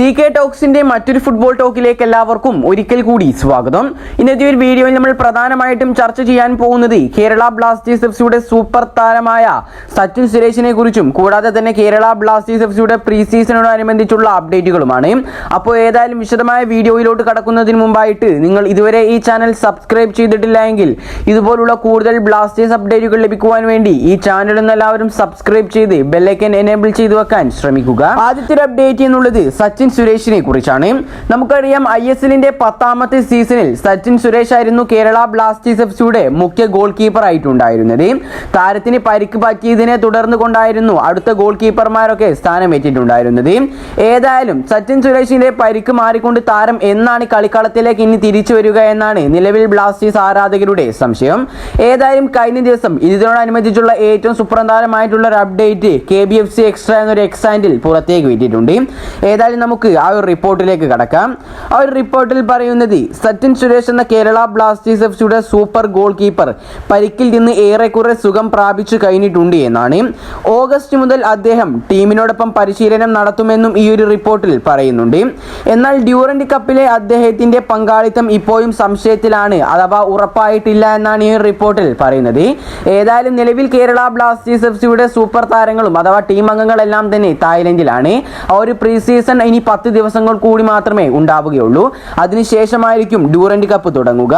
C K ടോക്സിന്റെ മറ്റൊരു football ടോക്കിലേക്ക് എല്ലാവർക്കും ഒരിക്കൽ കൂടി സ്വാഗതം. ഇന്നത്തെ ഒരു വീഡിയോയിൽ നമ്മൾ പ്രധാനമായിട്ടും ചർച്ച ചെയ്യാൻ പോകുന്നത് കേരള ബ്ലാസ്റ്റേഴ്സ് എഫ് സിയുടെ സൂപ്പർ താരമായ സച്ചിൻ സുരേഷിനെ കുറിച്ചും കൂടാതെ തന്നെ കേരള ബ്ലാസ്റ്റേഴ്സ് എഫ് സിയുടെ പ്രീ സീസണോടനുബന്ധിച്ചുള്ള അപ്ഡേറ്റുകളുമാണ് അപ്പോൾ ഏതായാലും വിശദമായ വീഡിയോയിലോട്ട് കടക്കുന്നതിന് മുമ്പായിട്ട് നിങ്ങൾ ഇതുവരെ ഈ ചാനൽ സബ്സ്ക്രൈബ് ചെയ്തിട്ടില്ല എങ്കിൽ ഇതുപോലുള്ള കൂടുതൽ ബ്ലാസ്റ്റേഴ്സ് അപ്ഡേറ്റുകൾ ലഭിക്കുവാൻ വേണ്ടി ഈ ചാനൽ എല്ലാവരും സബ്സ്ക്രൈബ് ചെയ്ത് ബെല്ലൈക്കൻ എനേബിൾ ചെയ്തു വെക്കാൻ ശ്രമിക്കുക. ആദ്യത്തെ അപ്ഡേറ്റ് എന്നുള്ളത് സച്ചിൻ സുരേഷിനെ കുറിച്ചാണ്. നമുക്കറിയാം ഐ എസ് എല്ലിന്റെ പത്താമത്തെ സീസണിൽ സച്ചിൻ സുരേഷ് ആയിരുന്നു കേരള ബ്ലാസ്റ്റേഴ്സ് എഫ് സിയുടെ മുഖ്യ ഗോൾ കീപ്പർ ആയിട്ടുണ്ടായിരുന്നത്. താരത്തിന് പരിക്ക് പറ്റിയതിനെ തുടർന്ന് കൊണ്ടായിരുന്നു അടുത്ത ഗോൾ കീപ്പർമാരൊക്കെ സ്ഥാനമേറ്റിട്ടുണ്ടായിരുന്നത്. ഏതായാലും സച്ചിൻ സുരേഷിന്റെ പരിക്ക് മാറിക്കൊണ്ട് താരം എന്നാണ് കളിക്കളത്തിലേക്ക് ഇനി തിരിച്ചു വരിക എന്നാണ് നിലവിൽ ബ്ലാസ്റ്റേഴ്സ് ആരാധകരുടെ സംശയം. ഏതായാലും കഴിഞ്ഞ ദിവസം ഇതിനോടനുബന്ധിച്ചുള്ള ഏറ്റവും സുപ്രധാനമായിട്ടുള്ള ഒരു update K B F C extra എന്നൊരു എക്സാൻഡിൽ പുറത്തേക്ക് വിട്ടിട്ടുണ്ട്. ഏതായാലും നമുക്ക് ആ ഒരു റിപ്പോർട്ടിലേക്ക് കടക്കാം. ആ ഒരു റിപ്പോർട്ടിൽ പറയുന്നത് സച്ചിൻ സുരേഷ് എന്ന കേരള ബ്ലാസ്റ്റേഴ്സ് എഫ് സിയുടെ സൂപ്പർ ഗോൾ കീപ്പർ പരിക്കിൽ നിന്ന് ഏറെക്കുറെ സുഖം പ്രാപിച്ചു കഴിഞ്ഞിട്ടുണ്ട് എന്നാണ്. ഓഗസ്റ്റ് മുതൽ അദ്ദേഹം ടീമിനോടൊപ്പം പരിശീലനം നടത്തുമെന്നും ഈ ഒരു റിപ്പോർട്ടിൽ പറയുന്നുണ്ട്. എന്നാൽ ഡ്യൂറന്റ് കപ്പിലെ അദ്ദേഹത്തിന്റെ പങ്കാളിത്തം ഇപ്പോഴും സംശയത്തിലാണ് അഥവാ ഉറപ്പായിട്ടില്ല എന്നാണ് ഈ റിപ്പോർട്ടിൽ പറയുന്നത്. ഏതായാലും നിലവിൽ കേരള ബ്ലാസ്റ്റേഴ്സ് എഫ് സിയുടെ സൂപ്പർ താരങ്ങളും അഥവാ ടീം അംഗങ്ങളെല്ലാം തന്നെ തായ്ലൻഡിലാണ്. ആ ഒരു പ്രീ സീസൺ ഇനി പത്ത് ദിവസങ്ങൾ കൂടി മാത്രമേ ഉണ്ടാവുകയുള്ളൂ. അതിനുശേഷമായിരിക്കും ഡ്യൂറന്റ് കപ്പ് തുടങ്ങുക.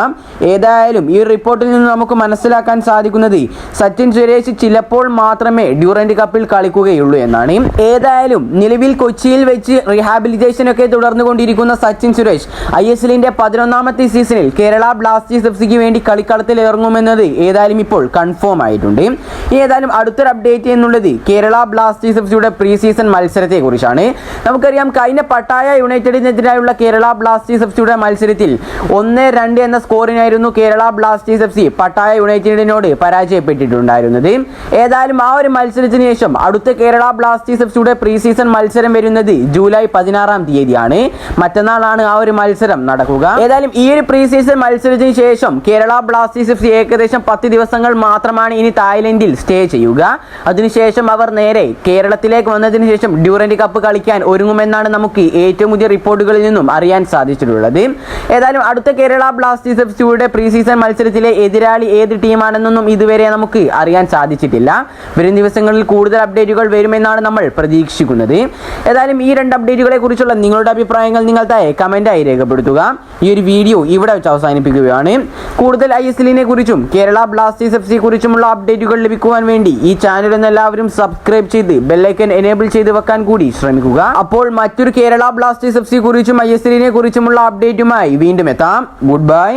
ഏതായാലും ഈ റിപ്പോർട്ടിൽ നിന്ന് നമുക്ക് മനസ്സിലാക്കാൻ സാധിക്കുന്നത് സച്ചിൻ സുരേഷ് ചിലപ്പോൾ മാത്രമേ ഡ്യൂറൻഡ് കപ്പിൽ കളിക്കുകയുള്ളൂ എന്നാണ്. ഏതായാലും നിലവിൽ കൊച്ചിയിൽ വെച്ച് റീഹാബിലിറ്റേഷൻ ഒക്കെ തുടർന്നുകൊണ്ടിരിക്കുന്ന സച്ചിൻ സുരേഷ് ഐ എസ് എല്ലിന്റെ പതിനൊന്നാമത്തെ സീസണിൽ കേരള ബ്ലാസ്റ്റേഴ്സ് എഫ് സിക്ക് വേണ്ടി കളിക്കളത്തിൽ ഇറങ്ങുമെന്നത് ഏതായാലും ഇപ്പോൾ കൺഫേം ആയിട്ടുണ്ട്. ഏതായാലും അടുത്തൊരു അപ്ഡേറ്റ് എന്നുള്ളത് കേരള ബ്ലാസ്റ്റേഴ്സ് എഫ് സിയുടെ പ്രീ സീസൺ മത്സരത്തെ കുറിച്ചാണ് നമുക്കറിയാം കഴിഞ്ഞ പട്ടായ യുണൈറ്റഡിനെതിരായുള്ള കേരള ബ്ലാസ്റ്റേഴ്സ് എഫ് സിയുടെ മത്സരത്തിൽ ഒന്ന് രണ്ട് എന്ന സ്കോറിനായിരുന്നു Kerala Blasters F C Pattaya യുണൈറ്റഡിനോട് പരാജയപ്പെട്ടിട്ടുണ്ടായിരുന്നത്. ഏതായാലും ആ ഒരു മത്സരത്തിന് ശേഷം അടുത്ത കേരള ബ്ലാസ്റ്റേഴ്സ് എഫ് സിയുടെ പ്രീ സീസൺ മത്സരം വരുന്നത് ജൂലൈ പതിനാറാം തീയതിയാണ്. മറ്റന്നാളാണ് ആ ഒരു മത്സരം നടക്കുക. ഏതായാലും ഈ ഒരു പ്രീ സീസൺ മത്സരത്തിന് ശേഷം കേരള ബ്ലാസ്റ്റേഴ്സ് എഫ് സി ഏകദേശം പത്ത് ദിവസങ്ങൾ മാത്രമാണ് ഇനി തായ്ലൻഡിൽ സ്റ്റേ ചെയ്യുക. അതിനുശേഷം അവർ നേരെ കേരളത്തിലേക്ക് വന്നതിന് ശേഷം ഡ്യൂറന്റ് കപ്പ് കളിക്കാൻ ഒരുങ്ങുമെന്നാണ് നമുക്ക് ഏറ്റവും പുതിയ റിപ്പോർട്ടുകളിൽ നിന്നും അറിയാൻ സാധിച്ചിട്ടുള്ളത്. ഏതായാലും അടുത്ത കേരള ബ്ലാസ്റ്റേഴ്സ് എഫ് സിയുടെ പ്രീ സീസൺ മത്സരത്തിലെ എതിരാളി ഏത് ടീമാണെന്നൊന്നും ഇതുവരെ നമുക്ക് അറിയാൻ സാധിച്ചിട്ടില്ല. വരും ദിവസങ്ങളിൽ കൂടുതൽ അപ്ഡേറ്റുകൾ വരുമെന്നാണ് നമ്മൾ പ്രതീക്ഷിക്കുന്നത്. ഏതായാലും ഈ രണ്ട് അപ്ഡേറ്റുകളെ കുറിച്ചുള്ള നിങ്ങളുടെ അഭിപ്രായങ്ങൾ നിങ്ങൾ താഴെ കമന്റായി രേഖപ്പെടുത്തുക. ഈ ഒരു വീഡിയോ ഇവിടെ വെച്ച് അവസാനിപ്പിക്കുകയാണ്. കൂടുതൽ ഐ എസ് എല്ലിനെ കുറിച്ചും കേരള ബ്ലാസ്റ്റേഴ്സ് എഫ് സി കുറിച്ചുമുള്ള അപ്ഡേറ്റുകൾ ലഭിക്കുവാൻ വേണ്ടി ഈ ചാനൽ എല്ലാവരും സബ്സ്ക്രൈബ് ചെയ്ത് ബെല്ലൈക്കൻ എനേബിൾ ചെയ്ത് വെക്കാൻ കൂടി ശ്രമിക്കുക. അപ്പോൾ മറ്റൊരു കേരള ബ്ലാസ്റ്റേഴ്സ് എഫ് സി കുറിച്ചും ഐ എസ് എല്ലിനെ കുറിച്ചുമുള്ള അപ്ഡേറ്റുമായി വീണ്ടും എത്താം. Good bye